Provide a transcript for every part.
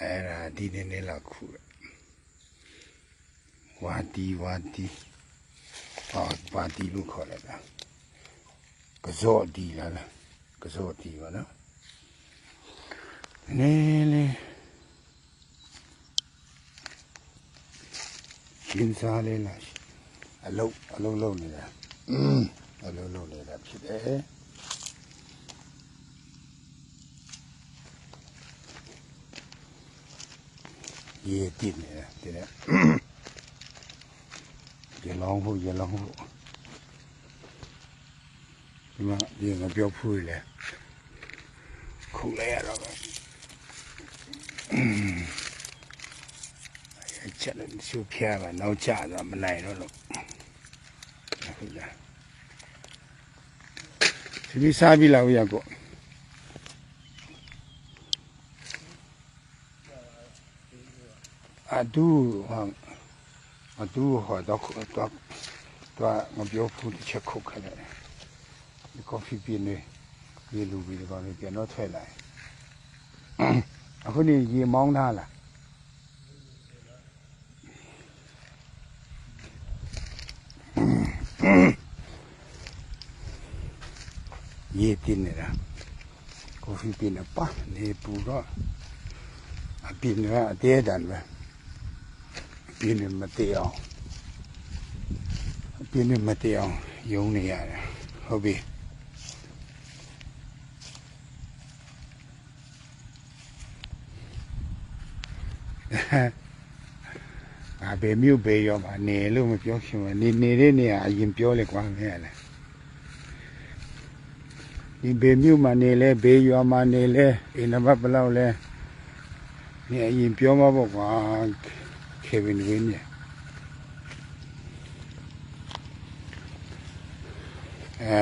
အဲ့ဒါဒီနေ့နေ့လောက်ခုတယ်ဝါတီဝါတီဟောဝါတီလို့ခေါ်လိုက်တာကစော့တီလားလားကစော့တီပါနော်နေလေရှင်းစားလေးလားအလုတ်အလုတ်လုံးနေတာอืมအလုတ်လုံးနေတာဖြစ်တယ် ရေတိနေတယ်ဒီနဲ့ရေလောင်းဖို့ရေလောင်းဖို့ဒီမှာဒီငါပြောဖူးလေခုလဲရတော့ပဲအချက်လည်းရှုဖျားပါနောက်ကျတော့မနိုင်တော့လို့ဟုတ်လားဒီစားပြီလားဦးရကော အတူဟာအတူဟောတော့တော့တော့ငါပြောဖူးတစ်ချက်ခုတ်ခလိုက်ဒီကော်ဖီပြင်းနေရေလူပြီးတော့လည်းပြန်တော့ထွက်လာအခုနေရေမောင်းထားလားရေတင်နေတာကော်ဖီပြင်းနေပါနေပူတော့အပြင်းကအသေးတန်ပဲ ပြင်းနေမတည်အောင်ပြင်းနေမတည်အောင်ယုံနေရတယ်ဟုတ်ပြီငါဘေမြို့ဘေရောမှာနေလို့မပြောခင်မှာနေနေတဲ့နေရာအရင်ပြောလေကွာမင်းရလေဒီဘေမြို့မှာနေလဲဘေရွာမှာနေလဲအိမ်နံပါတ်ဘယ်လောက်လဲနေအရင်ပြောမှာပေါ့ကွာ ခေဗင်ဝင်းရဲ့အဲ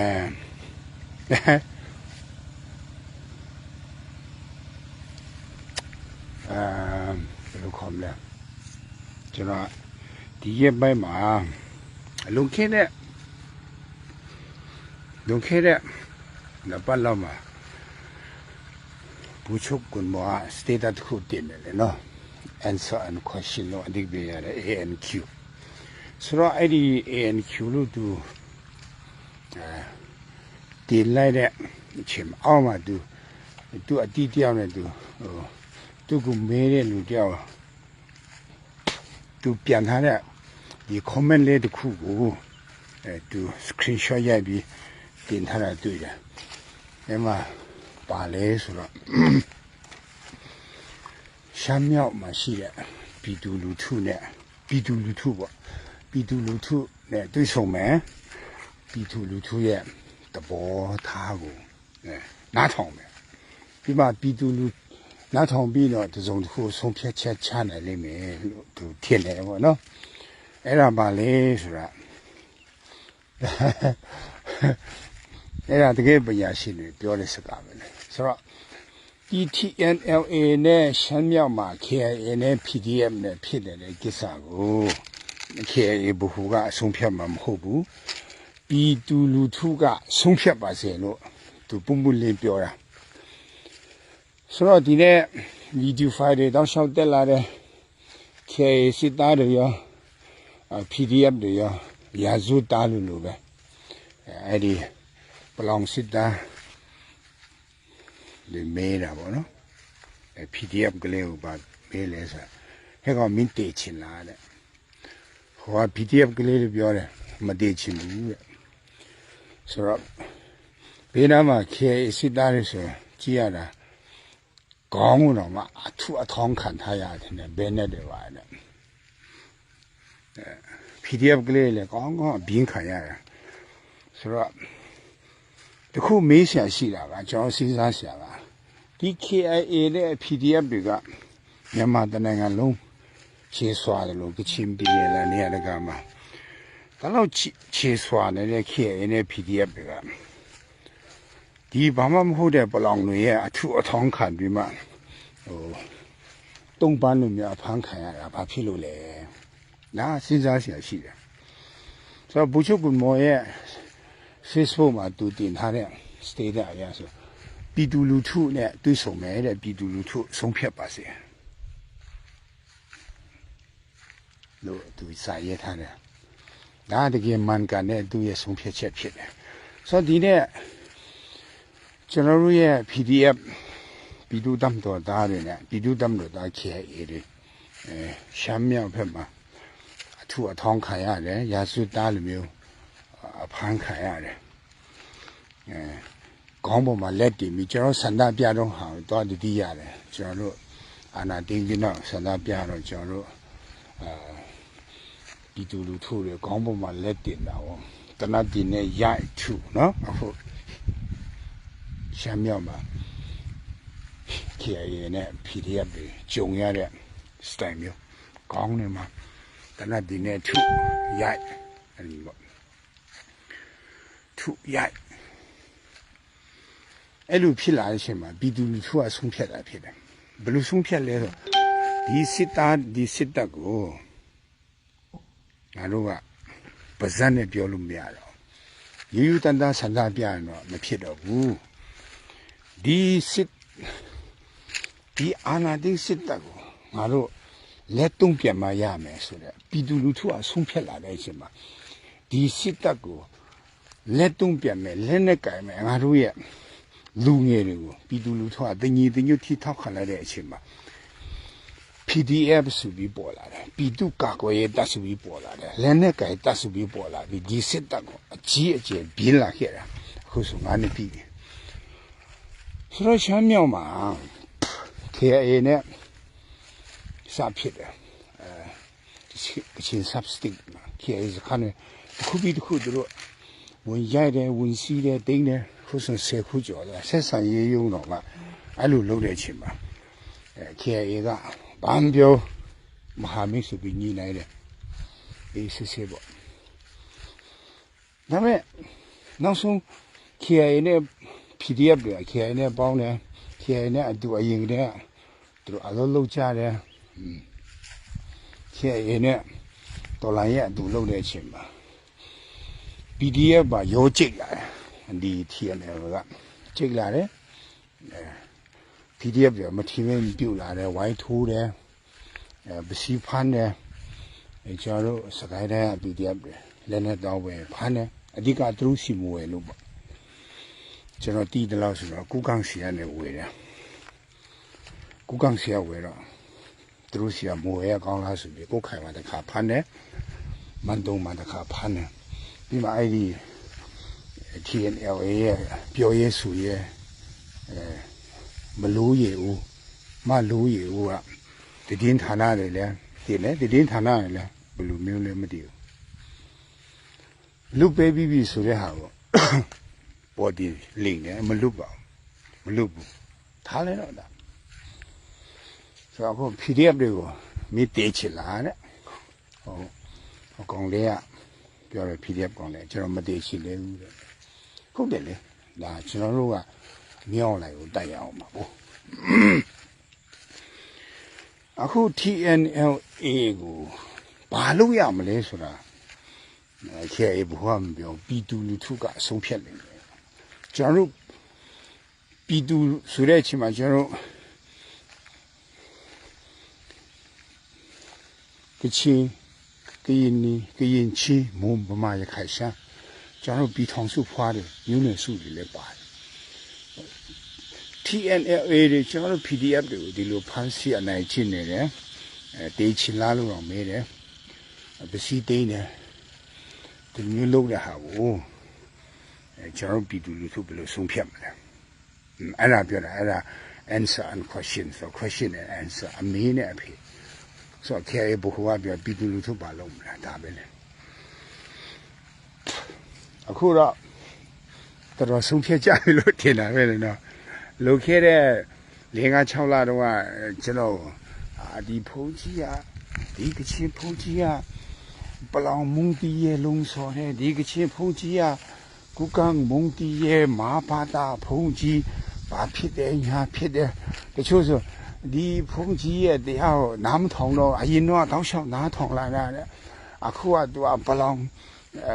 အာဘယ်လိုခေါ်မလဲကျွန်တော်ဒီရက်ပိုင်းမှာလွန်ခဲ့တဲ့လွန်ခဲ့တဲ့နှစ်ပတ်လောက်မှာဘူချုပ်ကွန်မောစတေတာတစ်ခုတင်တယ်လေနော် answer and question လို့အဓိပ္ပာယ်ရတယ် ANQ ဆိုတော့အဲ့ဒီ ANQ လို့သူအဲတင်လိုက်တဲ့အချိန်မှာအောက်မှာသူသူအတီးတယောက်နဲ့သူဟိုသူကမဲတဲ့လူတယောက်သူပြန်ထားတဲ့ဒီ comment လေးတစ်ခုကိုအဲသူ screenshot ရိုက်ပြီးတင်ထားတာတွေ့တယ်အဲ့မှာပါလဲဆိုတော့ ရှမ်းမြောက်မှာရှိတဲ့ပြည်သူလူထုနဲ့ပြည်သူလူထုပေါ့ပြည်သူလူထုနဲ့တွေ့ဆုံမယ်ပြည်သူလူထုရဲ့သဘောထားကိုအဲနားထောင်မယ်ပြီးမှပြည်သူလူနားထောင်ပြီးတော့တစုံတစ်ခုဆုံးဖြတ်ချက်ချနိုင်လိမ့်မယ်လို့သူထင်တယ်ပေါ့နော်အဲ့ဒါပါလေဆိုတာအဲ့ဒါတကယ်ပညာရှင်တွေပြောတဲ့စကားပဲလေဆိုတော့ TNLA နဲ့ရှမ်းမြောက်မှာ KIA နဲ့ PDF နဲ့ဖြစ်တယ်လေကိစ္စကို KIA ဘဟုကအဆုံးဖြတ်မှာမဟုတ်ဘူးပြည်သူလူထုကဆုံးဖြတ်ပါစေလို့သူပုံပုံလေးပြောတာဆိုတော့ဒီနေ့ဗီဒီယိုဖိုင်တွေတောင်းလျှောက်တက်လာတဲ့ KIA စစ်သားတွေရော PDF တွေရောရာဇဝတားလို့လို့ပဲအဲ့ဒီပလောင်စစ်သား လေမဲတာပေါ့နော်အဲ PDF ကလေးကိုပါမဲလဲဆိုဟဲ့ကောင်မင်းတေချင်လားတဲ့ဟိုက PDF ကလေးတွေပြောတယ်မတေချင်ဘူးတဲ့ဆိုတော့ဘေးနားမှာ KA စစ်သားတွေဆိုကြည့်ရတာကောင်းတော့မှအထူးအထောင်းခံထားရတယ်နဲ့ဘယ်နဲ့တွေပါတဲ့အဲ PDF ကလေးလည်းကောင်းကောင်းအပြင်းခံရတယ်ဆိုတော့ တခုမေးဆရာရှိတာကကျွန်တော်စဉ်းစားဆရာကဒီ KIA နဲ့ PDF တွေကမြန်မာတနိုင်ငံလုံးခြေဆွာတယ်လို့ကချင်ပြည်နယ်လည်းနေရာတကာမှာဒါတော့ခြေဆွာနေတဲ့ KIA နဲ့ PDF တွေကဒီဘာမှမဟုတ်တဲ့ပလောင်တွေရဲ့အထုအထောင်းခံပြီးမှဟိုတုံးပန်းလို့များဖမ်းခံရတာဘာဖြစ်လို့လဲနားစဉ်းစားဆရာရှိတယ်ဆိုတော့ဘူချုပ်ကွန်မော်ရဲ့ Facebook မှာသူတင်ထားတဲ့ status အရဆိုပြည်သူလူထုနဲ့တွေ့ဆုံမယ်တဲ့ပြည်သူလူထုဆုံးဖြတ်ပါစေလို့သူစာရေးထားတယ်ဒါတကယ်မှန်ကန်တဲ့သူရဲ့ဆုံးဖြတ်ချက်ဖြစ်တယ်ဆိုတော့ဒီနေ့ကျွန်တော်တို့ရဲ့ PDF ပြည်သူ့တမ်တော်သားတွေနဲ့ပြည်သူ့တမ်တော်သား KIA တွေအဲရှမ်းမြောက်ဘက်မှာအထူးအထောင်းခံရတယ်ရာစုသားလူမျိုး အဖမ်းခံရတယ်အဲခေါင်းပေါ်မှာလက်တင်ပြီးကျွန်တော်ဆန္ဒပြတော့ဟာတော့တတိရတယ်ကျွန်တော်တို့အာနာတင်းပြီးတော့ဆန္ဒပြတော့ကျွန်တော်တို့အာဒီတူလူထိုးတွေခေါင်းပေါ်မှာလက်တင်တာဟောတနတ်တင်နဲ့ရိုက်ထုနော်အခုရှမ်းမြောက်မှာ KIA နဲ့ PDF တွေဂျုံရတဲ့ style မျိုးကောင်းနေမှာတနတ်ဒီနဲ့ထုရိုက်အဲ့ဒီပေါ့ ထုရိုက်အဲ့လိုဖြစ်လာတဲ့အချိန်မှာပြည်သူလူထုကဆုံးဖြတ်တာဖြစ်တယ်ဘယ်လိုဆုံးဖြတ်လဲဆိုဒီစစ်သားဒီစစ်တပ်ကိုငါတို့ကပါဇက်နဲ့ပြောလို့မရတော့ယူယူတန်တန်ဆန္ဒပြရင်တော့မဖြစ်တော့ဘူးဒီစစ်ဒီအာနာတိစစ်တပ်ကိုငါတို့လက်တုံးပြန်မရမယ်ဆိုတဲ့ပြည်သူလူထုအဆုံးဖြတ်လာတဲ့အချိန်မှာဒီစစ်တပ်ကို လက်တုံးပြန်မယ်လက်နဲ့ကင်မယ်ငါတို့ရဲ့လူငယ်တွေကိုပြည်သူလူထုကတညီတညွတ်ထိထောက်ခံလိုက်တဲ့အချိန်မှာ PDF ဆိုပြီးပေါ်လာတယ်ပြည်သူကာကွယ်ရေးတပ်ဆိုပြီးပေါ်လာတယ်လက်နဲ့ကင်တပ်ဆိုပြီးပေါ်လာပြီးဒီစစ်တပ်ကိုအကြီးအကျယ်ပြင်းလာခဲ့တာအခုဆိုငါနှစ်ပြီဆိုတော့ရှမ်းမြောက်မှာ KIA နဲ့စဖြစ်တယ်အဲဒီချင်း substick မှာ KIA စခန်းနဲ့တစ်ခုပြီးတစ်ခုသူတို့ ဝင်ရိုက်တယ်ဝင်စီးတယ်တင်းတယ်ခုဆိုဆယ်ခုကျော်တယ်ဆက်ဆံရေးယုံတော့မှအဲ့လိုလုပ်တဲ့အချိန်မှာအဲ KIA ကဘာမပြောမဟာမိတ်ဆိုပြီးညီနိုင်တယ်အေးစစ်စစ်ပေါ့ဒါပေမဲ့နောက်ဆုံး KIA နဲ့ PDF တွေ KIA နဲ့ပေါင်းတယ် KIA နဲ့အတူအရင်ကတည်းကသူတို့အလုပ်လုပ်ကြတယ်။ KIA နဲ့ဒေါ်လာရဲ့အတူလုပ်တဲ့အချိန်မှာ PDF ပါရောကျိတ်လာတယ်။ဒီ TNL ကကျိတ်လာတယ်။ PDF ပြမထီမင်းပြုတ်လာတယ်ဝိုင်းထိုးတယ်။အဲပစီဖမ်းတယ်။အဲကျွန်တော်တို့စကိုင်းတိုင်းက PDF တွေလည်းနဲ့တော့ပဲဖမ်းတယ်။အဓိကသူတို့စီမွေလို့ပေါ့။ကျွန်တော်တီးတယ်လို့ဆိုတော့ကုကန့်စီကနေဝေတယ်။ကုကန့်စီကဝေတော့သူတို့စီကမိုးရကောင်းလားဆိုပြီးကိုခိုင်မှာတစ်ခါဖမ်းတယ်မန်တုံမှာတစ်ခါဖမ်းတယ် ပြီးမှအဲ့ဒီ TNLA ရဲ့ပြောရေးဆိုရဲအဲမလို့ရဦးမလို့ရဦးကတည်င်းဌာနတွေလဲတည်လဲတည်င်းဌာနတွေလဲဘယ်လိုမျိုးလဲမသိဘူးလူပေးပြီးပြီဆိုတဲ့ဟာပေါ့ပေါ်ဒီလိမ့်တယ်မလွတ်ပါဘူးမလွတ်ဘူးထားလဲတော့ဒါဆိုတော့အခု PDF တွေကိုမိတေးချင်လာတဲ့ဟိုဟိုကောင်လေးက ပြောတယ် PDF ကောင်လေးကျွန်တော်မတေးချင်လေဘူးတဲ့ဟုတ်တယ်လေဒါကျွန်တော်တို့ကမြောင်းလိုက်ကိုတိုက်ရအောင်ပါဘူးအခု TNLA ကိုဘာလို့ရမလဲဆိုတာခဲဘုရားမပြောပြည်သူလူထုကအဆုံးဖြတ်နေတယ်ကျွန်တော်တို့ပြည်သူဆိုတဲ့အချိန်မှာကျွန်တော်တို့ကချင် ကရင်နီကရင်ချီမုံဗမာရခိုင်ရှာကျွန်တော်ပြည်ထောင်စုဖွားတယ်မျိုးနွယ်စုတွေလည်းပါတယ် TNLA တွေကျွန်တော် PDF တွေကိုဒီလိုဖမ်းဆီးအနိုင်ကျင့်နေတယ်အဲတေးချင်လားလို့တော့မေးတယ်ပစီသိန်းတယ်ဒီမျိုးလုပ်တဲ့ဟာကိုအဲကျွန်တော်ပြည်သူလူထုဘယ်လိုဆုံးဖြတ်မလဲအဲ့ဒါပြောတာအဲ့ဒါ answer and question so question and answer အမေးနဲ့အဖေ ဆိုတော့ခဲဘဟိုကပြောပြည်သူလူထုပါလုံးမလားဒါပဲလေအခုတော့တော်တော်ဆုံးဖြတ်ကြပြီလို့ထင်တာပဲလေနော်လုံခဲ့တဲ့၄၅6လတော့ကကျွန်တော်အာဒီဖုန်ကြီးကဒီကချင်းဖုန်ကြီးကပလောင်မုန်တီရဲ့လုံစော်တဲ့ဒီကချင်းဖုန်ကြီးကကုကန်းမုန်တီရဲ့မာဘာတာဖုန်ကြီးဘာဖြစ်တယ်ညာဖြစ်တယ်တချို့ဆို ဒီဖုန်ကြီးရဲ့တရားကိုနားမထောင်တော့အရင်တော့တောက်လျှောက်နားထောင်လာတာတဲ့အခုကသူကဘလောင်အဲ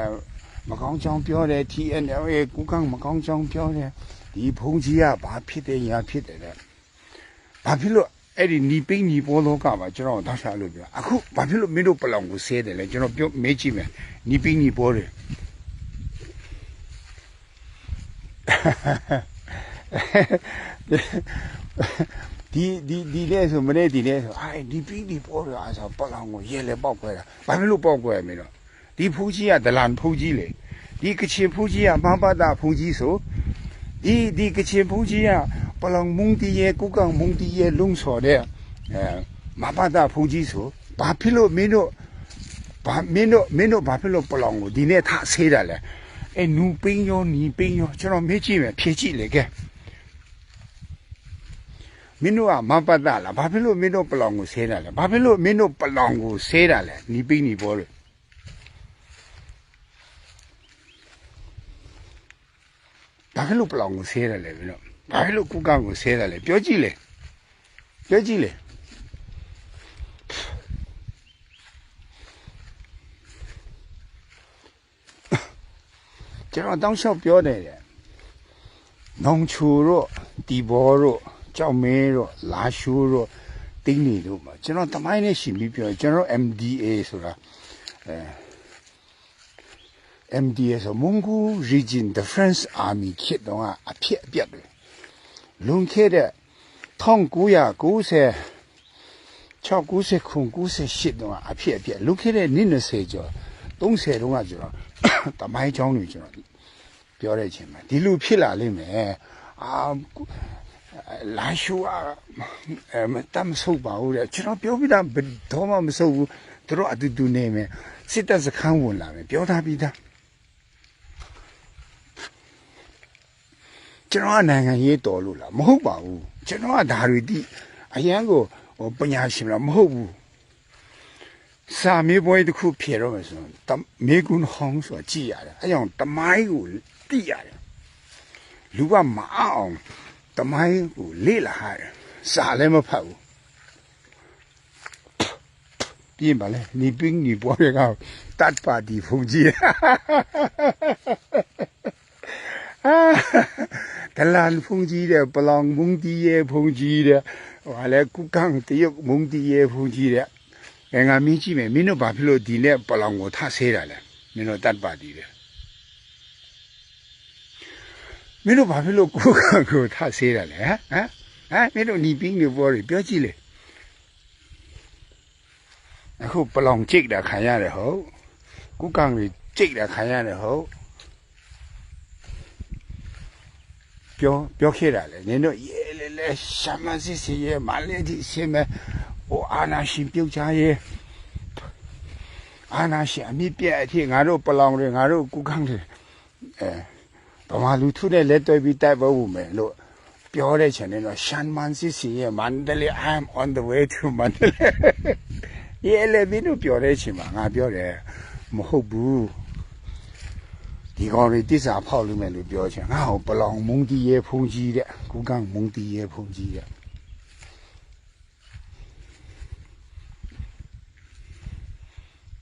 မကောင်းကြောင်ပြောတယ် TNL ရဲ့ကုကန်းမကောင်းကြောင်ပြောတယ်ဒီဖုန်ကြီးကဘာဖြစ်တယ်ညာဖြစ်တယ်တဲ့ဘာဖြစ်လို့အဲ့ဒီနီပိနီပေါ်လောကမှာကျွန်တော်တောက်စားလို့ပြောအခုဘာဖြစ်လို့မင်းတို့ပလောင်ကိုဆဲတယ်လဲကျွန်တော်ပြောမေးကြည့်မယ်နီပိနီပေါ်တယ် ဒီဒီဒီလဲဆိုမနေ့ဒီလဲဆိုအိုင်ဒီပြီးဒီပေါ်ရအားဆိုပလောင်ကိုရဲလဲပေါက်ခွဲတာဘာဖြစ်လို့ပေါက်ခွဲမင်းတော့ဒီဖူးကြီးကဒလန်ဖူးကြီးလေဒီကချင်ဖူးကြီးကမဟာပတာဖူးကြီးဆိုဒီဒီကချင်ဖူးကြီးကပလောင်မုံတီရဲ့ကုကံမုံတီရဲ့လုံစော်တဲ့အဲမဟာပတာဖူးကြီးဆိုဘာဖြစ်လို့မင်းတို့ဘာမင်းတို့မင်းတို့ဘာဖြစ်လို့ပလောင်ကိုဒီနေ့ထဆေးတာလဲအဲနူပင်းရောနီပင်းရောကျွန်တော်မေးကြည့်မယ်ဖြေကြည့်လေကဲ မင်းတို့ကမပတ်တာလားဘာဖြစ်လို့မင်းတို့ပလောင်ကိုဆဲတာလဲဘာဖြစ်လို့မင်းတို့ပလောင်ကိုဆဲတာလဲနီးပိနီပေါ်လို့ဘာဖြစ်လို့ပလောင်ကိုဆဲတာလဲမင်းတို့ဘာဖြစ်လို့ကုကံကိုဆဲတာလဲပြောကြည့်လေပြောကြည့်လေကျွန်တော်တောင်းလျှောက်ပြောတယ်တဲ့နောင်ချူတို့တီဘောတို့ ကြောက်မဲတို့လာရှိုးတို့တင်းနေတို့မှာကျွန်တော်တမိုင်းနဲ့ရှင်ပြီးပြောကျွန်တော် MDA ဆိုတာအဲ MDA ဆို Mungu Region Defense Army ခေတ်တော့အဖြစ်အပျက်တွေလွန်ခဲ့တဲ့1990 690ခု98တော့အဖြစ်အပျက်လွန်ခဲ့တဲ့နှစ်20ကျော်30တုန်းကကျွန်တော်တမိုင်းချောင်းတွေကျွန်တော်ပြောတဲ့အချိန်မှာဒီလူဖြစ်လာလိမ့်မယ်အာ လာရှူအာအဲမတမ်းဆုပ်ပါဦးတဲ့ကျွန်တော်ပြောပြီးသားဘယ်တော့မှမဆုပ်ဘူးသူတို့အတူတူနေမယ်စစ်တပ်စခန်းဝင်လာမယ်ပြောထားပြီးသားကျွန်တော်ကနိုင်ငံရေးတော်လို့လားမဟုတ်ပါဘူးကျွန်တော်ကဒါတွေတိအရန်ကိုဟိုပညာရှင်လားမဟုတ်ဘူးစာမေးပွဲတစ်ခုဖြေတော့မယ်ဆိုရင်တမေကွန်းဟောင်းဆိုတာကြည်ရတယ်အဲကြောင့်တမိုင်းကိုသိရတယ်လူကမအောင် တမိုင်းကိုလေ့လာရတယ်စာလည်းမဖတ်ဘူးပြင်ပါလေနီပင်းနီပေါ်ရကတတ်ပါတီဖုန်ကြီးတလန်ဖုန်ကြီးတဲ့ပလောင်မုံတီရဲ့ဖုန်ကြီးတဲ့ဟာလေကုကန်တရုတ်မုံတီရဲ့ဖုန်ကြီးတဲ့ငါငါမင်းကြည့်မယ်မင်းတို့ဘာဖြစ်လို့ဒီနဲ့ပလောင်ကိုထဆဲတာလဲမင်းတို့တတ်ပါတီတဲ့ မင်းတို့ဘာဖြစ်လို့ကုကန်ကိုထဆဲတာလဲဟမ်ဟမ်ဟမ်မင်းတို့ညီပင်းနေပေါ်ပြီးပြောကြည့်လေအခုပလောင်ကြိတ်တာခံရတယ်ဟုတ်ကုကန်ကြီးကြိတ်တာခံရတယ်ဟုတ်ပြောပြောခဲ့တာလေနင်တို့ရဲလေလေရှာမစစ်စီရဲမလေးဒီရှင်းမဲ့ဟိုအာနာရှင်ပြုတ်ချရဲအာနာရှင်အမြင့်ပြက်အဖြစ်ငါတို့ပလောင်တွေငါတို့ကုကန်းတွေအဲ ဗမာလူထုနဲ့လက်တွဲပြီးတိုက်ပွဲဝင်မယ်လို့ပြောတဲ့ချိန်နဲ့တော့ရှမ်းမန်စစ်စီရဲမန္တလေး I'm on the way to မန္တလေးရဲလေမင်းတို့ပြောတဲ့ချိန်မှာငါပြောတယ်မဟုတ်ဘူးဒီကောင်တွေတစ္ဆာဖောက်လို့မယ်လို့ပြောချင်ငါ့ဟောပလောင်မုံတီရဲဖုန်ကြီးတဲ့ကုကန်းမုံတီရဲဖုန်ကြီးတဲ့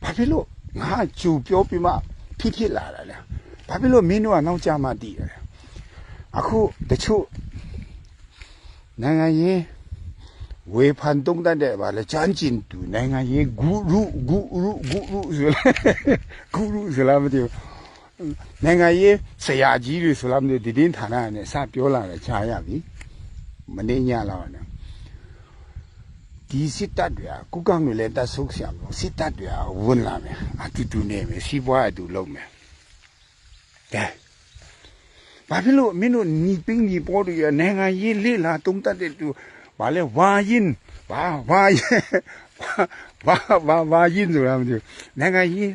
ဘာဖြစ်လို့ငါကြူပြောပြီးမှဖြစ်ဖြစ်လာတာလဲ ဘာဖြစ်လို့မင်းတို့ကနောက်ကြမှတည်တယ်လဲအခုတချို့နိုင်ငံရေးဝေဖန်တုံးတတ်တဲ့ဗာလေချမ်းကျင်သူနိုင်ငံရေးဂူရုဂူရုဂူရုဆိုလဲဂူရုဆိုလားမသိဘူးနိုင်ငံရေးဆရာကြီးတွေဆိုလားမသိဘူးဒီတင်းဌာနနဲ့စပြောလာတယ်ချာရပြီမနေညလောက်နဲ့ဒီစစ်တပ်တွေကကုကံတွေလည်းတတ်ဆုပ်ဆရာမလို့စစ်တပ်တွေကဝင်လာမယ်အတူတူနေမယ်စီးပွားအတူလုပ်မယ် ကဲဘာဖြစ်လို့မင်းတို့ညီပင်းညီပေါ်တွေနိုင်ငံရေးလေ့လာတုံးတတ်တဲ့သူဘာလဲဝါရင်ဘာဝါရင်ဘာဘာဝါရင်ဆိုတာမသိဘူးနိုင်ငံရေး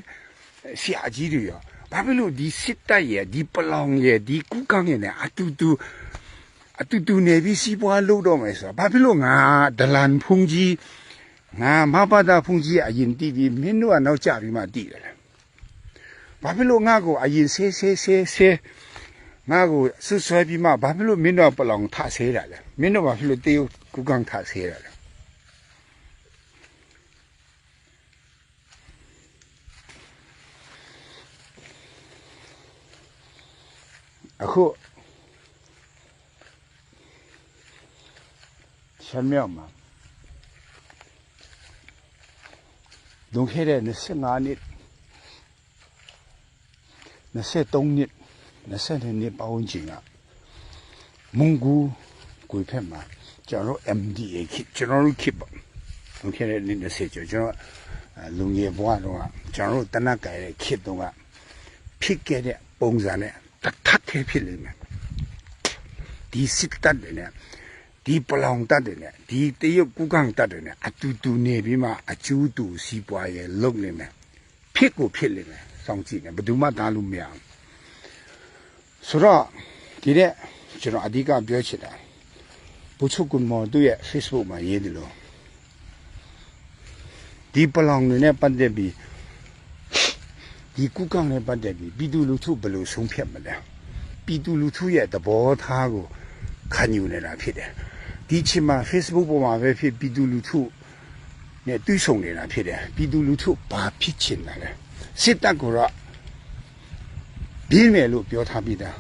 ဆရာကြီးတွေရောဘာဖြစ်လို့ဒီစစ်တပ်ရဲ့ဒီပလောင်ရဲ့ဒီကုကန်းရဲ့နဲ့အတူတူအတူတူနေပြီးစီးပွားလုပ်တော့မယ်ဆိုတာဘာဖြစ်လို့ငါဒလန်ဖုန်ကြီးငါမဘာသာဖုန်ကြီးအရင်တည်ပြီးမင်းတို့ကနောက်ကျပြီးမှတည်တယ်လေ ဘာဖြစ်လို့ငါ့ကိုအရင်ဆေးဆေးဆေးဆေးငါ့ကိုဆွဆွဲပြီးမှဘာဖြစ်လို့မင်းတို့ပလောင်ထဆေးတာလဲမင်းတို့ဘာဖြစ်လို့တေးကူကန်ထဆေးတာလဲအခုဆမ်းမြောက်မှာလွန်ခဲ့တဲ့25နှစ် 23နှစ်22နှစ်ပေါင်းချိန်ကမုန်ကူကိုဖက်မှာကျွန်တော် MDA ခစ်ကျွန်တော်တို့ခစ်ပါလွန်ခဲ့တဲ့နှစ်20ကျော်ကျွန်တော်လူငယ်ဘဝတော့ကျွန်တော်တို့တနက်ကြိုင်တဲ့ခစ်တုန်းကဖြစ်ခဲ့တဲ့ပုံစံနဲ့တထက်ထဲဖြစ်နေမယ်ဒီစစ်တပ်တွေနဲ့ဒီပလောင်တပ်တွေနဲ့ဒီတရုတ်ကုကန့်တပ်တွေနဲ့အတူတူနေပြီးမှအကျူးတူစီးပွားရေးလုပ်နေမယ်ဖြစ်ကိုဖြစ်နေမယ် စောင့်ကြည့်နေဘယ်သူမှတားလို့မရဘူးဆိုတော့ဒီတဲ့ကျွန်တော်အဓိကပြောချင်တာဘူချုပ်ကွန်မော်သူ့ရဲ့ Facebook မှာရေးတယ်လို့ဒီပလောင်တွေနဲ့ပတ်သက်ပြီးဒီကုကန့်နဲ့ပတ်သက်ပြီးပြည်သူလူထုဘယ်လိုဆုံးဖြတ်မလဲပြည်သူလူထုရဲ့သဘောထားကိုခံယူနေတာဖြစ်တယ်ဒီချိန်မှာ Facebook ပေါ်မှာပဲဖြစ်ပြည်သူလူထုနဲ့တွေ့ဆုံနေတာဖြစ်တယ်ပြည်သူလူထုဘာဖြစ်ချင်တာလဲ စစ်တပ်ကတော့ပြင်းမယ်လို့ပြောထားပြီးသား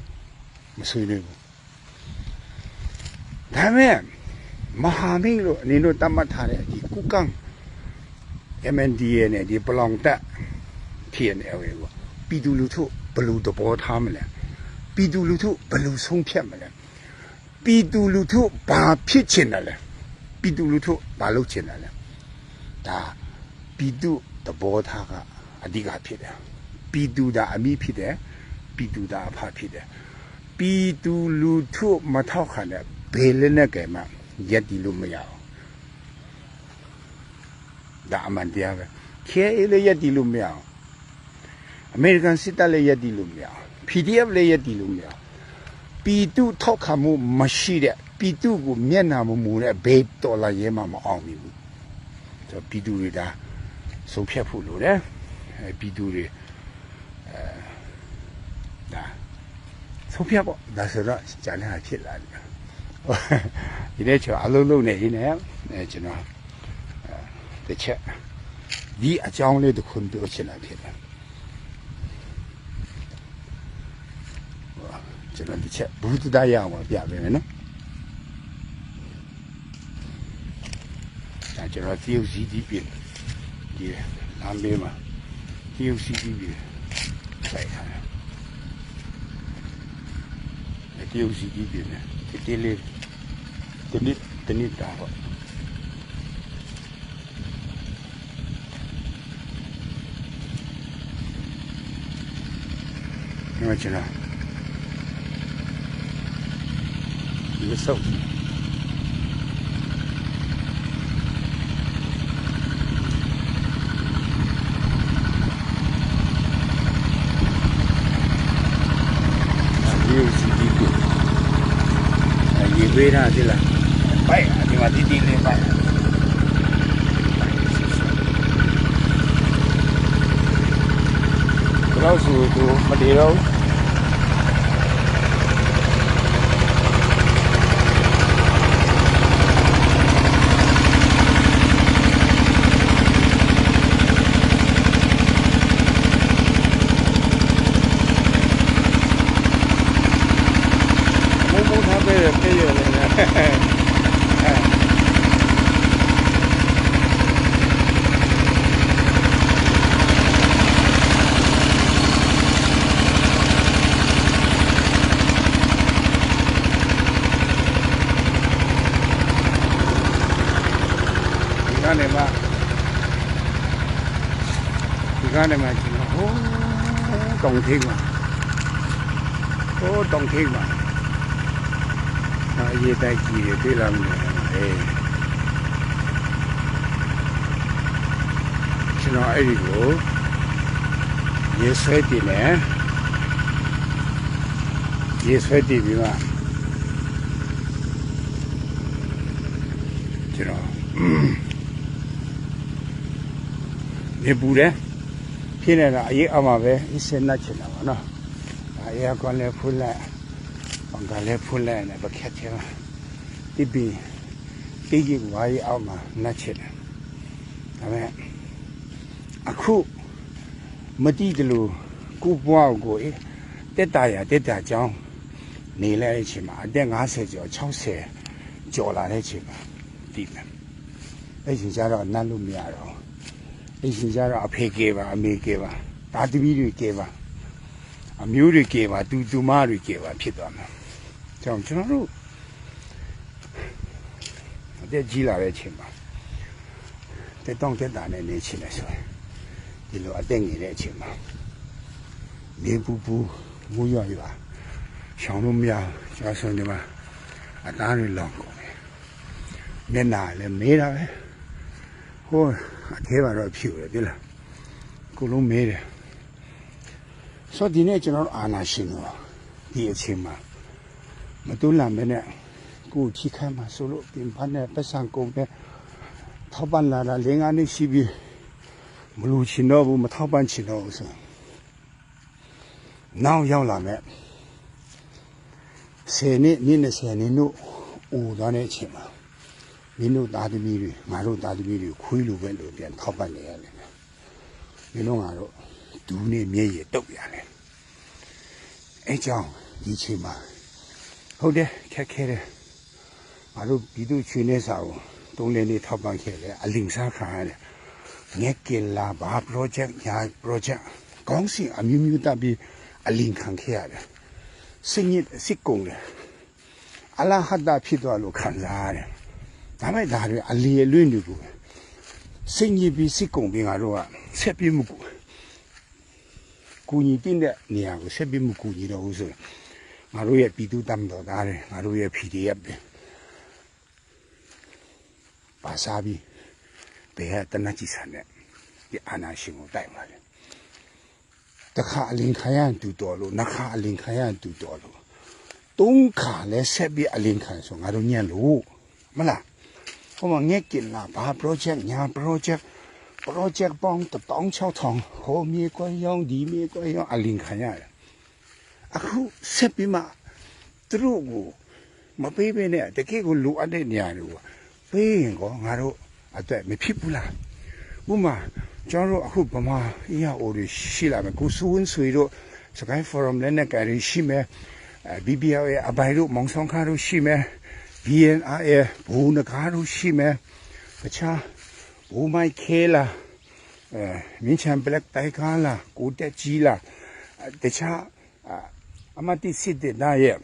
မဆွေးနွေးဘူးဒါပေမဲ့မဟာမိတ်လို့အနေနဲ့တတ်မှတ်ထားတဲ့ဒီကုကန့် MNDA နဲ့ဒီပလောင်တက် TNL ရေကိုပြည်သူလူထုဘယ်လိုသဘောထားမလဲပြည်သူလူထုဘယ်လိုဆုံးဖြတ်မလဲပြည်သူလူထုဘာဖြစ်ချင်တယ်လဲပြည်သူလူထုဘာလုပ်ချင်တယ်လဲဒါပြည်သူသဘောထားက အဓိကဖြစ်တယ်ပြည်သူဒါအမိဖြစ်တယ်ပြည်သူဒါအဖဖြစ်တယ်ပြည်သူလူထုမထောက်ခံတဲ့ဘယ်လည်းနဲ့ကဲမှရက်တီလို့မရအောင်ဒါအမှန်တရားပဲခဲအေးလည်းရက်တီလို့မရအောင်အမေရိကန်စစ်တပ်လည်းရက်တီလို့မရအောင် PDF လည်းရက်တီလို့မရအောင်ပြည်သူထောက်ခံမှုမရှိတဲ့ပြည်သူကိုမျက်နှာမမူတဲ့ဘေးတော်လာရဲမှမအောင်ဘူးဆိုတော့ပြည်သူတွေဒါဆုံးဖြတ်ဖို့လိုတယ်အဲ ပြည်သူတွေအဲဒါဆုံးဖြတ်ပေါ့ဒါဆိုတော့ဂျာနေတာဖြစ်လာတယ်ဒီနေ့ကျွန်တော်အလုံးလုံးနေရင်းနဲ့အဲကျွန်တော်တစ်ချက်ဒီအကြောင်းလေးတစ်ခုပြောချင်တာဖြစ်တယ်ကျွန်တော်တစ်ချက်ဘူးတရရအောင်ပြပေးမယ်နော်ဒါကျွန်တော်တရုတ်စီးကြီးပြင်ဒီလမ်းဘေးမှာတ ရုပ်ရှိကြီးကြီးဆိုင်ရတယ်တရုပ်ရှိကြီးကြီးနဲ့ဒီလေးဒီနေ့ဒီနေ့တာပါဒီမှာကျလားဒီဆောက် sila. Baik, di matitili pa. Kalau sudah mati တောင်ထိပ်မှာဟိုးတောင်ထိပ်မှာအာရေတိုက်ကြီးတွေတွေ့လာမယ်အေးကျွန်တော်အဲ့ဒီကိုရေဆွဲတည် ဖြစ်နေတာအရေးအမှာပဲအစ်စင်နှက်ချင်တာပါနော်အဲအရာကွန်လည်းဖုတ်လိုက်ဘန်ကလည်းဖုတ်လိုက်နဲ့ဗခက်ချင်တိပီတိကြီးဝါရီအောက်မှာနှက်ချင်တယ်ဒါပေမဲ့အခုမတိတလို့ကိုဘွားကိုအေးတက်တာရတက်တာကြောင်းနေလဲတဲ့အချိန်မှာအသက်50ကျော်60ကျော်လာတဲ့အချိန်မှာတည်တယ်အဲ့ဒီကျတော့နတ်လို့မရတော့ အိမ်ရှင်ကြတော့အဖေကဲပါအမေကဲပါဒါသမီးတွေကဲပါအမျိုးတွေကဲပါတူတူမတွေကဲပါဖြစ်သွားမှာကြောင့်ကျွန်တော်တို့အသက်ကြီးလာတဲ့အချိန်မှာတက်တောင့်တက်တာနဲ့နေချင်တယ်ဆိုရင်ဒီလိုအသက်ငယ်တဲ့အချိန်မှာနေပူပူမူးရွာရွာရှောင်းလို့မရဘူးကျွန်တော်ဆိုဒီမှာအသားတွေလောင်ကုန်တယ်မျက်နှာလည်းမေးတာပဲဟို အထဲမှာတော့ဖြူတယ်ပြလားကိုလုံးမေးတယ်ဆိုတော့ဒီနေ့ကျွန်တော်တို့အာနာရှင်တော့ဒီအချိန်မှာမတူးလာမနဲ့ကိုချိခိုင်းမှာဆိုလို့ပြင်ပနဲ့ပတ်စံကုန်တဲ့ထောက်ပံ့လာတာလင်းကားနေရှိပြီးမလူချင်တော့ဘူးမထောက်ပံ့ချင်တော့ဘူးဆိုနောက်ရောက်လာမဲ့ဆယ်နှစ်နှစ်20နှစ်တို့အိုသွားတဲ့အချိန်မှာ မင်းတို့သားသမီးတွေငါတို့သားသမီးတွေခွေးလိုပဲလို့ပြန်ထောက်ပံ့နေရတယ်မင်းတို့ငါတို့ဒူးနဲ့မျက်ရည်တုပ်ရတယ်အဲကြောင့်ဒီချိန်မှာဟုတ်တယ်ခက်ခဲတယ်ငါတို့ပြည်သူချွေနေစာကိုတုံးနေနေထောက်ပံ့ခဲ့တယ်အလင်းစားခံရတယ်ငက်ကလာဘာ project ညာ project ကောင်းစီအမျိုးမျိုးတပ်ပြီးအလင်းခံခဲ့ရတယ်စိတ်ညစ်စိတ်ကုန်တယ်အလားဟတ်တာဖြစ်သွားလို့ခံစားရတယ် ဒါမဲ့ဒါတွေအလီအလွင့်တွေကိုစိတ်ညစ်ပြီးစိတ်ကုန်ပြီးငါတို့ကဆက်ပြီးမကူကူညီတင်တဲ့နေရာကိုဆက်ပြီးမကူညီတော့ဘူးဆိုရင်ငါတို့ရဲ့ပြည်သူတမ်းတော်သားတွေငါတို့ရဲ့ PDF တွေပါစားပြီးဘယ်ဟာတနတ်ကြီးဆန်တဲ့ဒီအာနာရှင်ကိုတိုက်မှာလဲတခါအလင်ခံရတူတော်လို့နှစ်ခါအလင်ခံရတူတော်လို့သုံးခါလဲဆက်ပြီးအလင်ခံဆိုငါတို့ညံ့လို့မလား ဟိုမှာငက်ကင်လာဘာ project ညာ project project ပေါင်းတောင်းချောက်ထောင်ဟိုမြေကွယ်ရောင်းဒီမြေကွယ်ရောင်းအလင်ခံရတယ်အခုဆက်ပြီးမှသူတို့ကိုမပေးဘဲနဲ့တကယ်ကိုလိုအပ်တဲ့နေရာတွေကိုပေးရင်ကောငါတို့အတွက်မဖြစ်ဘူးလားဥမာကျွန်တော်တို့အခုဗမာအရာအိုတွေရှိလာမယ်ကိုစိုးဝင်းဆွေတို့စကိုင်းဖော်ရမ်လည်းနဲ့ကြရရှိမယ်အဲ BBL ရဲ့အပိုင်တို့မောင်ဆောင်ခါတို့ရှိမယ် BNR ရဲ့ဘူနကားတို့ရှိမယ်တခြားဘူမိုက်ခဲလာအဲမင်းချန်ဘလက်တိုက်ကားလာကိုတက်ကြီးလာတခြားအမတိစစ်တဲ့နာရဲ့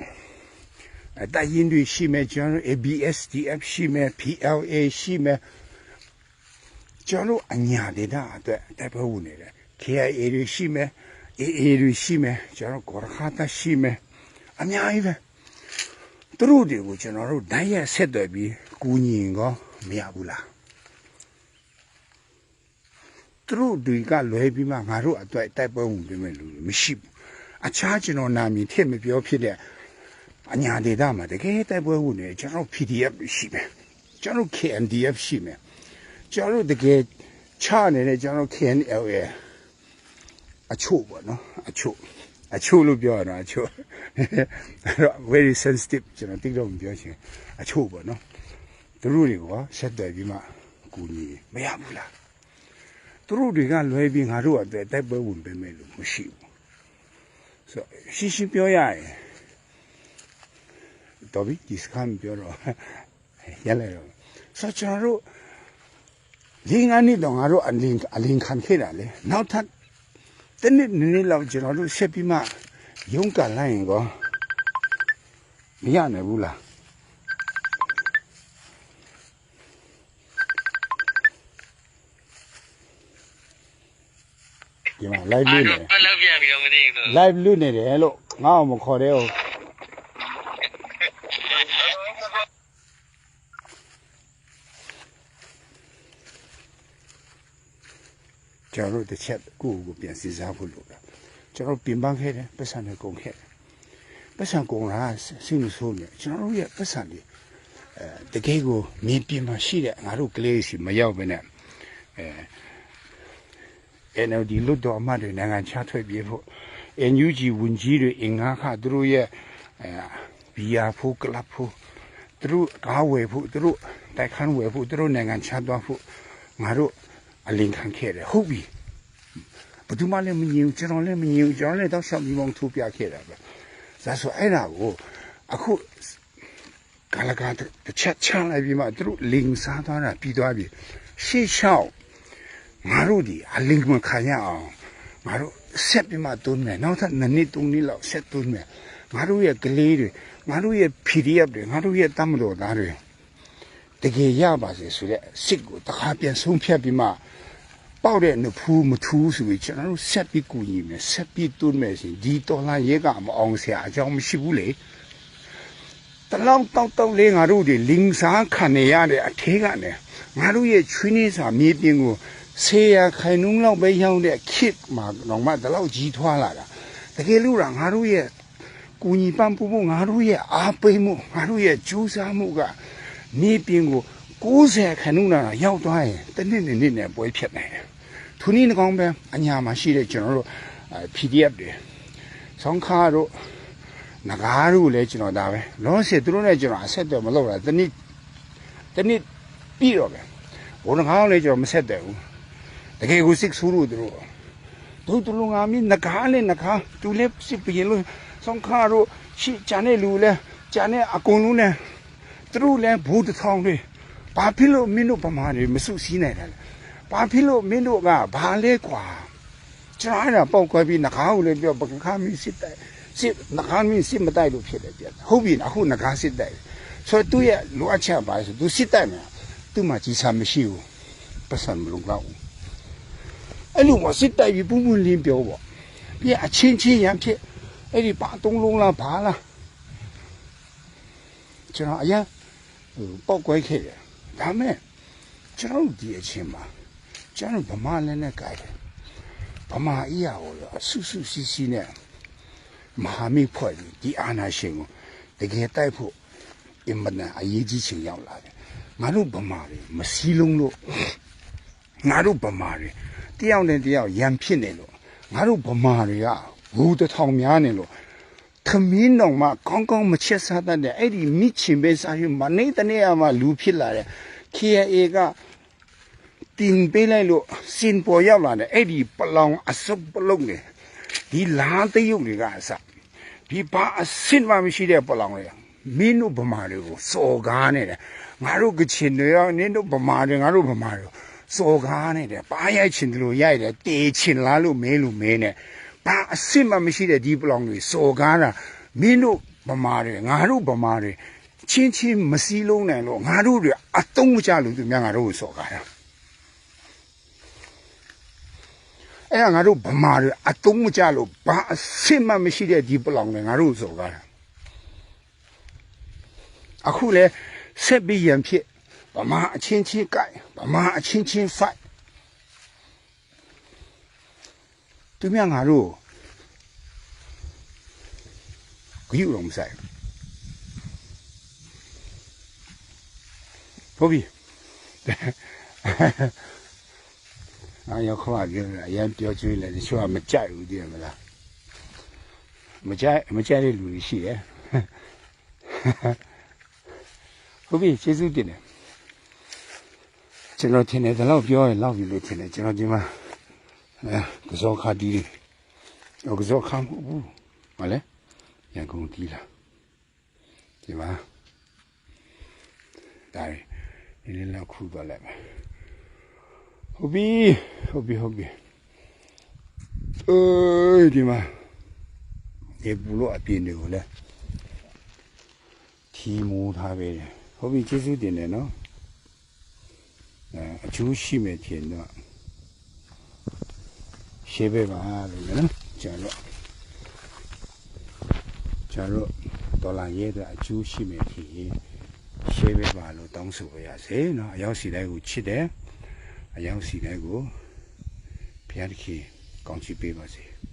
တိုင်ရင်တွေရှိမယ်ကျွန်တော် ABSDF ရှိမယ် PLA ရှိမယ်ကျွန်တော်အညာဒေတာအတွက်တိုက်ပွဲဝင်နေတယ် KIA တွေရှိမယ် AA တွေရှိမယ်ကျွန်တော်ကောရခါတာရှိမယ်အများကြီးပဲ သူတို့တွေကိုကျွန်တော်တို့ဓာတ်ရက်ဆက်သွယ်ပြီးကူညီရင်ကောမရဘူးလားသူတို့တွေကလွဲပြီးမှငါတို့အတွက်တိုက်ပွဲဝင်ပေးမယ်လို့မရှိဘူးအခြားကျွန်တော်နာမည်ထည့်မပြောဖြစ်တဲ့အညာဒေတာမှာတကယ်တိုက်ပွဲဝင်နေကျွန်တော် PDF ရှိမယ်ကျွန်တော် KNDF ရှိမယ်ကျွန်တော်တကယ်ချနေတဲ့ကျွန်တော် KNL ရဲ့အချို့ပေါ့နော်အချို့ အချို့လို့ပြောရတာအချို့အဲ့တော့ very sensitive ကျွန်တော်တိတော့မပြောချင်အချို့ပေါ့နော်သူတို့တွေကဆက်သွယ်ပြီးမှကူညီမရဘူးလားသူတို့တွေကလွဲပြီးငါတို့အတဲ့တိုက်ပွဲဝင်ပေးမယ်လို့မရှိဘူးဆိုရှင်းရှင်းပြောရရင်တော်ပြီဒီစကမ်းပြောတော့ရလဲတော့ဆိုကျွန်တော်တို့ဒီငါနေ့တော့ငါတို့အလင်းအလင်းခံခဲ့တာလေနောက်ထပ် တနေ့နည်းနည်းလောက်ကျွန်တော်တို့ဆက်ပြီးမှရုံးကန်လိုက်ရင်ကောမရနိုင်ဘူးလားဒီမှာ live လွတ်နေဘယ်လောက်ပြန်ပြီးတော့မသိဘူးလို့ live လွတ်နေတယ်လို့ငါ့အောင်မခေါ်တဲ့ဟုတ် ကျွန်တော်တို့တစ်ချက်ကိုယ့်ကိုယ်ပြန်စဉ်းစားဖို့လိုတာကျွန်တော်ပြင်ပန်းခဲ့တယ်ပတ်စံတွေကုန်ခဲ့တယ်ပတ်စံကုန်တာစိတ်မဆိုးနဲ့ကျွန်တော်တို့ရဲ့ပတ်စံတွေအဲတကယ်ကိုမြင်ပြင်မှာရှိတဲ့ငါတို့ကလေးစီမရောက်ဘဲနဲ့အဲ NLD လွတ်တော်အမတ်တွေနိုင်ငံခြားထွက်ပြေးဖို့ NUG ဝန်ကြီးတွေအင်္ဂါခသူတို့ရဲ့အဲဘီယာဖို့ကလပ်ဖို့သူတို့ကားဝယ်ဖို့သူတို့တိုက်ခန်းဝယ်ဖို့သူတို့နိုင်ငံခြားသွားဖို့ငါတို့ အလင်းခံခဲ့တယ်ဟုတ်ပြီဘယ်သူမှလည်းမငြင်းဘူးကျွန်တော်လည်းမငြင်းဘူးကျွန်တော်လည်းတောက်လျှောက်ပြီးမောင်းထိုးပြခဲ့တာပဲဒါဆိုအဲ့ဒါကိုအခုကလကာတစ်ချက်ချလိုက်ပြီးမှသူတို့လင်းစားသွားတာပြီးသွားပြီရှေ့လျှောက်ငါတို့ဒီအလင်းမခံရအောင်ငါတို့ဆက်ပြီးမှတွန်းမယ်နောက်ထပ်နှစ်နှစ်သုံးနှစ်လောက်ဆက်တွန်းမယ်ငါတို့ရဲ့ကလေးတွေငါတို့ရဲ့ PDF တွေငါတို့ရဲ့တမတော်သားတွေတကယ်ရပါစေဆိုတဲ့စစ်ကိုတခါပြန်ဆုံးဖြတ်ပြီးမှ ပေါက်တဲ့နဖူးမထူးဆိုပြီးကျွန်တော်တို့ဆက်ပြီးကူညီမယ်ဆက်ပြီးတွန်းမယ်ဆိုရင်ဒီတော်လာရဲကမအောင်ဆရာအကြောင်းမရှိဘူးလေတလောက်တောက်တောက်လေးငါတို့ဒီလင်းစားခံနေရတဲ့အထေးကနေငါတို့ရဲ့ချွေးနှင်းစာမြေပြင်ကိုဆေးရခိုင်နှုံးလောက်ပဲရောက်တဲ့ခစ်မှာတော့မှတလောက်ကြီးထွားလာတာတကယ်လို့လားငါတို့ရဲ့ကူညီပံ့ပိုးမှုငါတို့ရဲ့အားပေးမှုငါတို့ရဲ့ကြိုးစားမှုကမြေပြင်ကို90ခန့်နှုံးလာတာရောက်သွားရင်တစ်နှစ်နဲ့နှစ်နဲ့ပွဲဖြတ်နိုင်တယ် သူနည်းကောင်းပဲအညာမှာရှိတဲ့ကျွန်တော်တို့အဲ PDF တွေဆောင်းခါတို့ငကားတို့လည်းကျွန်တော်ဒါပဲလောဆယ်သူတို့နဲ့ကျွန်တော်အဆက်အသွယ်မလုပ်တာတနည်းတနည်းပြီးတော့ပဲဘုံငကားလည်းကျွန်တော်မဆက်တယ်ဘူးတကယ်ကိုစစ်ဆိုးလို့သူတို့သူတို့လူငါမင်းငကားလည်းငကားသူလည်းစစ်ပြင်းလို့ဆောင်ခါတို့ရှိချန်တဲ့လူလည်းချန်တဲ့အကုန်လုံးလည်းသူတို့လည်းဘူးတစ်ထောင်တွေဘာဖြစ်လို့မင်းတို့ဗမာတွေမစုစည်းနိုင်တယ်လဲ ဘာဖြစ်လို့မင်းတို့ကဘာလဲကွာကျွန်တော်အဲ့ဒါပေါက်ခွဲပြီးနှကားကိုလည်းပြောပကခါမီစစ်တိုက်စစ်နှကားမီစစ်မတိုက်လို့ဖြစ်တယ်ပြတ်ဟုတ်ပြီအခုနှကားစစ်တိုက်ဆိုတော့သူ့ရဲ့လိုအပ်ချက်ပါဆိုသူစစ်တိုက်မှာသူ့မှာကြီးစားမရှိဘူးပတ်စံမလုံလောက်ဘူးအဲ့လိုမစစ်တိုက်ပြီးပူးပူးလင်းပြောပေါ့ပြီးအချင်းချင်းရံဖြစ်အဲ့ဒီပါတုံးလုံးလားဘာလားကျွန်တော်အရင်ဟိုပေါက်ခွဲခဲ့တယ်ဒါမဲ့ကျွန်တော်တို့ဒီအချင်းမှာ ကျွန်တော်ဗမာလည်းနဲ့ကြိုက်တယ်ဗမာအီယာကိုရောအဆုဆုစီစီနဲ့မဟာမိဖွဲ့ပြီးဒီအာနာရှင်ကိုတကယ်တိုက်ဖို့အင်မတန်အရေးကြီးချိန်ရောက်လာတယ်ငါတို့ဗမာတွေမစည်းလုံးလို့ငါတို့ဗမာတွေတယောက်နဲ့တယောက်ရံဖြစ်နေလို့ငါတို့ဗမာတွေကဘူတထောင်များနေလို့ခမင်းတော်မှကောင်းကောင်းမချက်စားတတ်တဲ့အဲ့ဒီမိချင်ပဲစားရမနေတနေ့မှလူဖြစ်လာတဲ့ KA က တင်ပေးလိုက်လို့စင်ပေါ်ရောက်လာတယ်အဲ့ဒီပလောင်အစုပ်ပလုံးနေဒီလာတရုပ်တွေကအစဒီဘာအစင်မှမရှိတဲ့ပလောင်တွေမင်းတို့ဗမာတွေကိုစော်ကားနေတယ်ငါတို့ကချင်တွေရောနင်းတို့ဗမာတွေငါတို့ဗမာတွေစော်ကားနေတယ်ပါရိုက်ချင်တယ်လို့ရိုက်တယ်တေချင်လားလို့မဲလို့မဲနေဘာအစင်မှမရှိတဲ့ဒီပလောင်တွေစော်ကားတာမင်းတို့ဗမာတွေငါတို့ဗမာတွေချင်းချင်းမစည်းလုံးနိုင်လို့ငါတို့တွေအတုံးမချလို့သူများငါတို့ကိုစော်ကားတာ အဲ့ဒါငါတို့ဗမာတွေအတုံးမကြလို့ဘာအဆင့်မှမရှိတဲ့ဒီပလောင်တွေငါတို့စော်ကားတာအခုလဲဆက်ပြီးရန်ဖြစ်ဗမာအချင်းချင်းကြိုက်ဗမာအချင်းချင်းဖိုက်သူများငါတို့ဂယူတော့မဆိုင် ငါရောက်ခမပြောတာအရင်ပြောချွေးလဲတချို့ကမကြိုက်ဘူးတည်မလားမကြိုက်မကြိုက်တဲ့လူတွေရှိတယ်ဟုတ်ပြီကျေးဇူးတင်တယ်ကျွန်တော်ထင်တယ်ဒါတော့ပြောရင်လောက်ပြီလို့ထင်တယ်ကျွန်တော်ဒီမှာအဲကစောခါတီးတယ်ကစောခါမဟုတ်ဘူးမလဲရန်ကုန်တီးလာဒီမှာဒါရီနည်းနည်းလောက်ခုသွားလိုက်ပါ ဟုတ်ပြီဟုတ်ပြီဟုတ်ပြီအေးဒီမှာဒီဘူးလို့အပြင်းတွေကိုလည်းထီမိုးထားပဲတယ်ဟုတ်ပြီကျေးဇူးတင်တယ်နော်အဲအကျိုးရှိမယ်ထင်တော့ရှေးပဲပါလို့လည်းနော်ကျွန်တော်ကျွန်တော်ဒေါ်လာရဲတဲ့အကျိုးရှိမယ်ထင်ရှေးပဲပါလို့တောင်းဆိုပါရစေနော်အရောက်စီတိုင်းကိုချစ်တယ် အယောင်စီတိုင်းကိုဘုရားသခင်ကောင်းချီးပေးပါစေ။